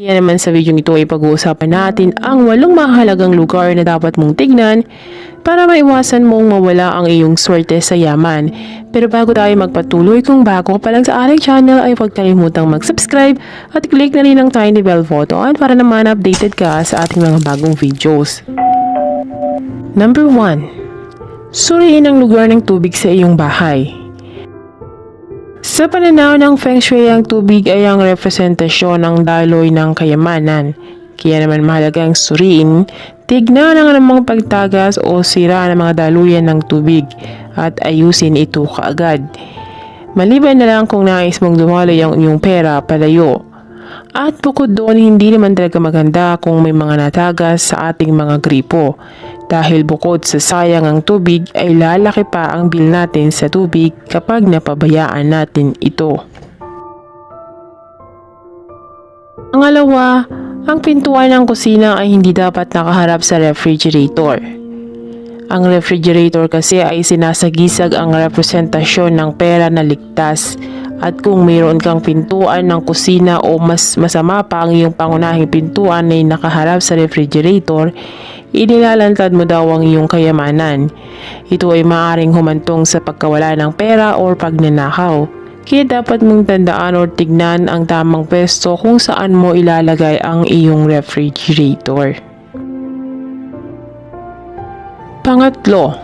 Kaya naman sa video ito ay pag-uusapan natin ang walong mahalagang lugar na dapat mong tignan para maiwasan mong mawala ang iyong swerte sa yaman. Pero bago tayo magpatuloy kung bago ka pa lang sa ating channel ay huwag kalimutang mag-subscribe at click na rin ang tiny bell button para naman updated ka sa ating mga bagong videos. Number 1. Suriin ang lugar ng tubig sa iyong bahay. Sa pananaw ng Feng Shui, ang tubig ay ang representasyon ng daloy ng kayamanan. Kaya naman mahalagang suriin, tignan ang anumang pagtagas o sira ng mga daluyan ng tubig at ayusin ito kaagad. Maliban na lang kung nais mong dumaloy ang iyong pera palayo. At bukod doon, hindi naman talaga maganda kung may mga natagas sa ating mga gripo. Dahil bukod sa sayang ang tubig, ay lalaki pa ang bill natin sa tubig kapag napabayaan natin ito. Pangalawa, ang pintuan ng kusina ay hindi dapat nakaharap sa refrigerator. Ang refrigerator kasi ay sinasagisag ang representasyon ng pera na ligtas at kung mayroon kang pintuan ng kusina o mas masama pa ang iyong pangunahing pintuan ay nakaharap sa refrigerator, inilalantad mo daw ang iyong kayamanan. Ito ay maaaring humantong sa pagkawala ng pera o pagnanakaw. Kaya dapat mong tandaan o tignan ang tamang pwesto kung saan mo ilalagay ang iyong refrigerator. Pangatlo,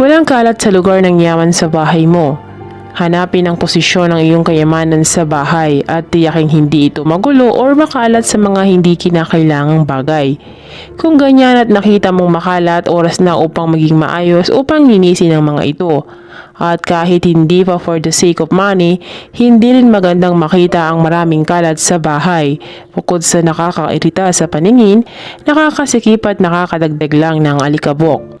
walang kalat sa lugar ng yaman sa bahay mo. Hanapin ang posisyon ng iyong kayamanan sa bahay at tiyaking hindi ito magulo or makalat sa mga hindi kinakailangang bagay. Kung ganyan at nakita mong makalat, oras na upang maging maayos upang linisin ang mga ito. At kahit hindi pa for the sake of money, hindi rin magandang makita ang maraming kalat sa bahay. Bukod sa nakakairita sa paningin, nakakasikip at nakakadagdag lang ng alikabok.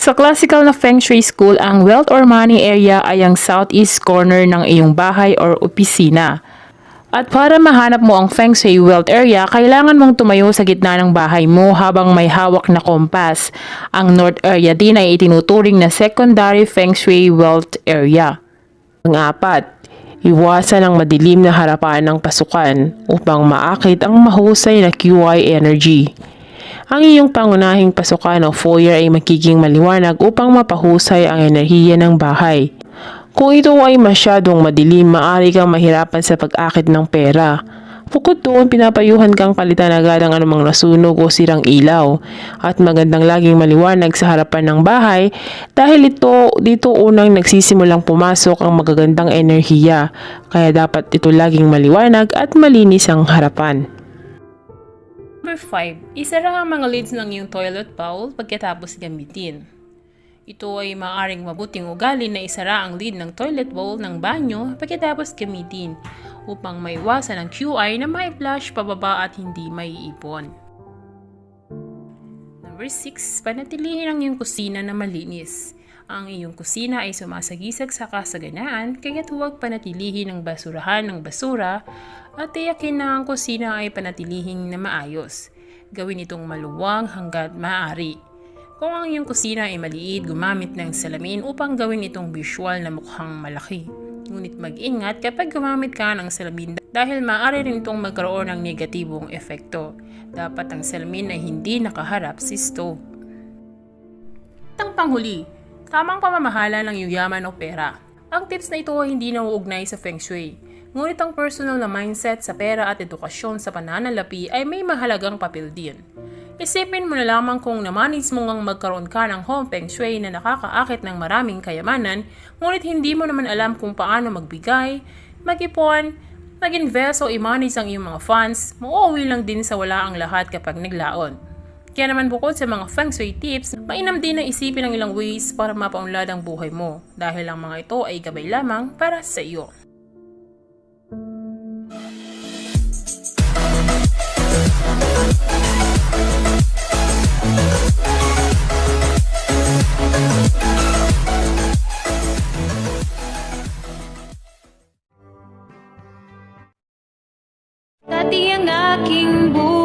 Sa classical na Feng Shui school, ang wealth or money area ay ang southeast corner ng iyong bahay or opisina. At para mahanap mo ang Feng Shui wealth area, kailangan mong tumayo sa gitna ng bahay mo habang may hawak na kompas. Ang north area din ay itinuturing na secondary Feng Shui wealth area. Pang-apat, iwasan ang madilim na harapan ng pasukan upang maakit ang mahusay na QI energy. Ang iyong pangunahing pasukan o foyer ay magiging maliwanag upang mapahusay ang enerhiya ng bahay. Kung ito ay masyadong madilim, maaari kang mahirapan sa pag-akit ng pera. Bukod doon, pinapayuhan kang palitan agad ang anumang nasunog o sirang ilaw at magandang laging maliwanag sa harapan ng bahay dahil ito dito unang nagsisimulang pumasok ang magagandang enerhiya kaya dapat ito laging maliwanag at malinis ang harapan. Number 5. Isara ang mga lids ng iyong toilet bowl pagkatapos gamitin. Ito ay maaaring mabuting ugali na isara ang lid ng toilet bowl ng banyo pagkatapos gamitin upang maiwasan ang QI na may flush pababa at hindi may ipon. Number 6. Panatilihin ang iyong kusina na malinis. Ang iyong kusina ay sumasagisag sa kasaganaan kaya't huwag panatilihin ang basurahan ng basura at tiyakin na ang kusina ay panatilihing na maayos. Gawin itong maluwang hanggat maaari. Kung ang iyong kusina ay maliit, gumamit ng salamin upang gawin itong visual na mukhang malaki. Ngunit mag-ingat kapag gumamit ka ng salamin dahil maaari rin itong magkaroon ng negatibong efekto. Dapat ang salamin ay hindi nakaharap si stove. Tang panghuli, tamang pamamahala ng yuyaman o pera. Ang tips na ito ay hindi nauugnay sa Feng Shui. Ngunit ang personal na mindset sa pera at edukasyon sa pananalapi ay may mahalagang papel din. Isipin mo na lamang kung namanis mo ngang magkaroon ka ng home feng shui na nakakaakit ng maraming kayamanan, ngunit hindi mo naman alam kung paano magbigay, mag-ipon, mag-invest o i-manage ang iyong mga funds, mauuwi lang din sa wala ang lahat kapag naglaon. Kaya naman bukod sa mga feng shui tips, mainam din na isipin ang ilang ways para mapaunlad ang buhay mo dahil ang mga ito ay gabay lamang para sa iyo. Dati ang aking buhay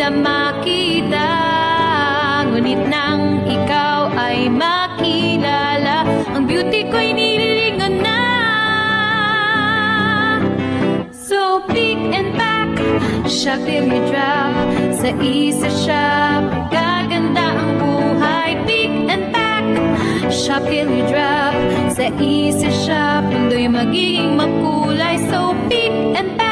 nila makita. Ngunit nang ikaw ay makilala Ang beauty ko'y nililingon na. So pick and pack, till you drop Sa isa shop, gaganda ang buhay. Pick and pack, till you drop Sa isa shop, mundo'y magiging makulay. So pick and pack,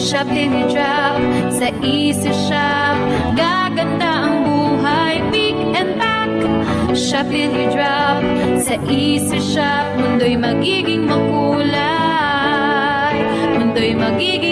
siya pinidrop sa easy shop Gaganda ang buhay, pick and pack Siya pinidrop sa easy shop Mundo'y magiging makulay. Mundo'y magiging